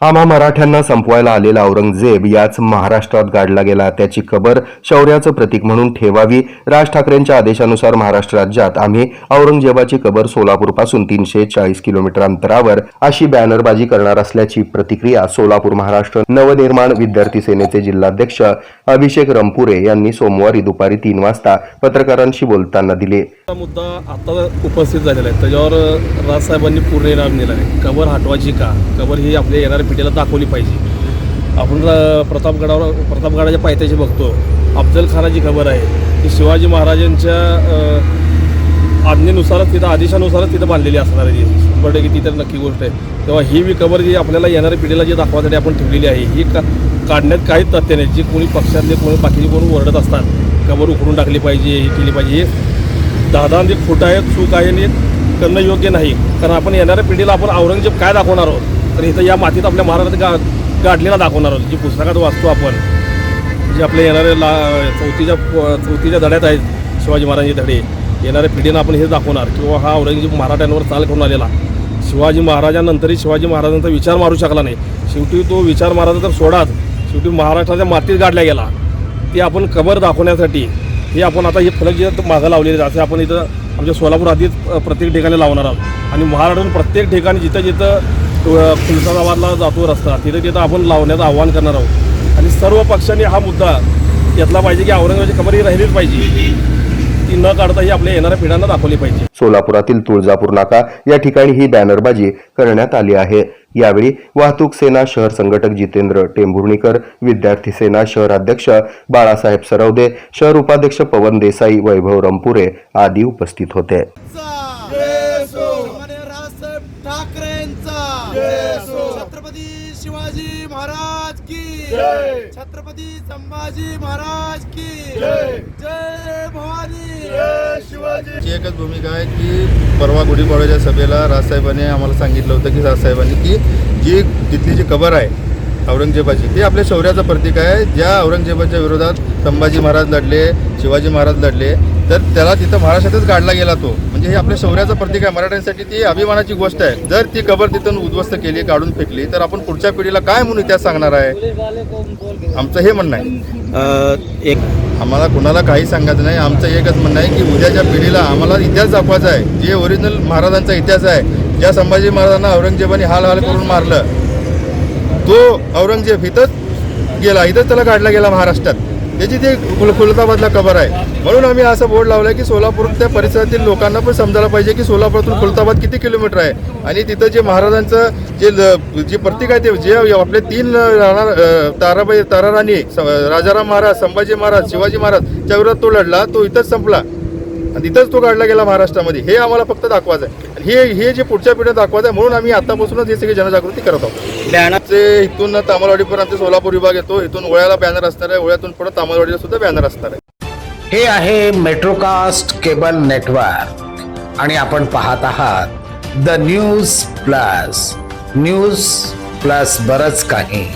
आम्हा मराठ्यांना संपवायला आलेला औरंगजेब याच महाराष्ट्रात गाडला गेला. त्याची कबर शौर्याचं प्रतीक म्हणून ठेवावी राज ठाकरेंच्या आदेशानुसार महाराष्ट्र राज्यात आम्ही औरंगजेबाची कबर सोलापूरपासून तीनशे चाळीस किलोमीटर अंतरावर अशी बॅनरबाजी करणार असल्याची प्रतिक्रिया सोलापूर महाराष्ट्र नवनिर्माण विद्यार्थी सेनेचे जिल्हाध्यक्ष अभिषेक रंपुरे यांनी सोमवारी दुपारी तीन वाजता पत्रकारांशी बोलताना दिली. मुद्दा आता उपस्थित झालेला आहे. त्याच्यावर राजसाहेबांनी पूर्ण इनाम दिला आहे कबर हटवायची का? कबर ही आपल्या येणाऱ्या पिढीला दाखवली पाहिजे. आपण प्रतापगडावर प्रतापगडाच्या पायथ्याशी बघतो. अफजल खानाची खबर आहे. की शिवाजी महाराजांच्या आज्ञेनुसारच तिथं आदेशानुसारच तिथं बांधलेली असणार आहे. ती शंभर टक्के ती तर नक्की गोष्ट आहे. तेव्हा ही मी कबर जी आपल्याला येणाऱ्या पिढीला जी दाखवासाठी आपण ठेवलेली आहे ही का काढण्यात काहीच तथ्य नाही. जी कोणी पक्षातले कोणी बाकीचे कोणी ओरडत असतात कबर उकरून टाकली पाहिजे हे केली पाहिजे. हे दहा जे खोटं आहे चूक आहे आणि करणं योग्य नाही. कारण आपण येणाऱ्या पिढीला आपण औरंगजेब काय दाखवणार आहोत? तर इथं या मातीत आपल्या महाराष्ट्रात गा गाडलेला दाखवणार आहोत जी पुस्तकात वाचतो आपण. जे आपले येणाऱ्या ला चौथीच्या चौथीच्या धड्यात आहेत शिवाजी महाराजांचे धडे. येणाऱ्या पिढीनं आपण हे दाखवणार किंवा हा औरंगजेब मराठ्यांवर चाल करून आलेला. शिवाजी महाराजांनंतरही शिवाजी महाराजांचा विचार मारू शकला नाही. शेवटी तो विचार मारायचा तर सोडाच. शेवटी महाराष्ट्राच्या मातीत गाडला गेला. ते आपण कबर दाखवण्यासाठी हे आपण आता हे फलक जे मागं लावलेले असे आपण इथं आमच्या सोलापूर आधीच प्रत्येक ठिकाणी लावणार आहोत. आणि महाराष्ट्रातून प्रत्येक ठिकाणी जिथं जिथं अ, जातो रस्ता. तिथं तिथं आपण लावण्याचं आव्हान करणार आहोत. आणि सर्व पक्षांनी हा मुद्दा घेतला पाहिजे की औरंगाबादची कबर राहिलीच पाहिजे. ती न काढता ही आपल्या येणाऱ्या पिढ्यांना दाखवली पाहिजे. सोलापुरातील तुळजापूर नाका या ठिकाणी ही बॅनरबाजी करण्यात आली आहे. यावेळी वाहतूक सेना शहर संघटक जितेंद्र टेंभुर्णीकर विद्यार्थी सेना शहर अध्यक्ष बाळासाहेब सरवदे शहर उपाध्यक्ष पवन देसाई वैभव रंपुरे आदी उपस्थित होते. ठाकरेंचा. छत्रपती शिवाजी महाराज की. छत्रपती संभाजी महाराज की. जय. भवानी. शिवाजी. ची एकच भूमिका आहे की परवा गुढीपाडव्याच्या सभेला राजसाहेबांनी आम्हाला सांगितलं होतं की राजसाहेबांनी की जी तिथली जी कबर आहे औरंगजेबाची ती आपल्या शौर्याचं प्रतीक आहे. ज्या औरंगजेबाच्या विरोधात संभाजी महाराज लढले शिवाजी महाराज लढले तर त्याला तिथं महाराष्ट्रातच गाडला गेला तो. म्हणजे हे आपल्या शौर्याचं प्रतीक आहे. मराठ्यांसाठी ती अभिमानाची गोष्ट आहे. जर ती कबर तिथून उद्ध्वस्त केली काढून फेकली तर आपण पुढच्या पिढीला काय म्हणून इतिहास सांगणार आहे? आमचं हे म्हणणं आहे. एक आम्हाला कुणाला काही सांगायचं नाही. आमचं एकच म्हणणं आहे की उद्याच्या पिढीला आम्हाला इतिहास दाखवायचा आहे. जे ओरिजिनल महाराजांचा इतिहास आहे. ज्या संभाजी महाराजांना औरंगजेबाने हाल हाल करून मारलं तो औरंगजेब इथंच गेला. इथंच त्याला काढला गेला महाराष्ट्रात. त्याची ते खुल खुलताबादला खबर आहे. म्हणून आम्ही असं बोर्ड लावलं की सोलापूर त्या परिसरातील लोकांना पण समजायला पाहिजे की सोलापूरतून खुलताबाद किती किलोमीटर आहे. आणि तिथं जे महाराजांचं जे ल- जे प्रतीक आहे ते जे आपले तीन राहणार ताराबाई ताराराणी स- राजाराम महाराज संभाजी महाराज शिवाजी महाराज त्या विरोधात तो लढला तो इथंच संपला. आणि तिथंच तो काढला गेला महाराष्ट्रामध्ये. हे आम्हाला फक्त दाखवायचं आहे आणि हे हे जे पुढच्या पिढीला दाखवायचं आहे म्हणून आम्ही आतापासूनच हे सगळी जनजागृती करत आहोत. बॅनरचे इथून तामलवाडीपर्यंत आमचा सोलापूर विभाग येतो इथून ओळ्याला बॅनर असणार आहे ओळ्यातून पुढे तामलवाडीला सुद्धा बॅनर असणार आहे. हे आहे मेट्रोकास्ट केबल नेटवर्क. आणि आपण पाहत आहात the News Plus. News Plus बरंच काही.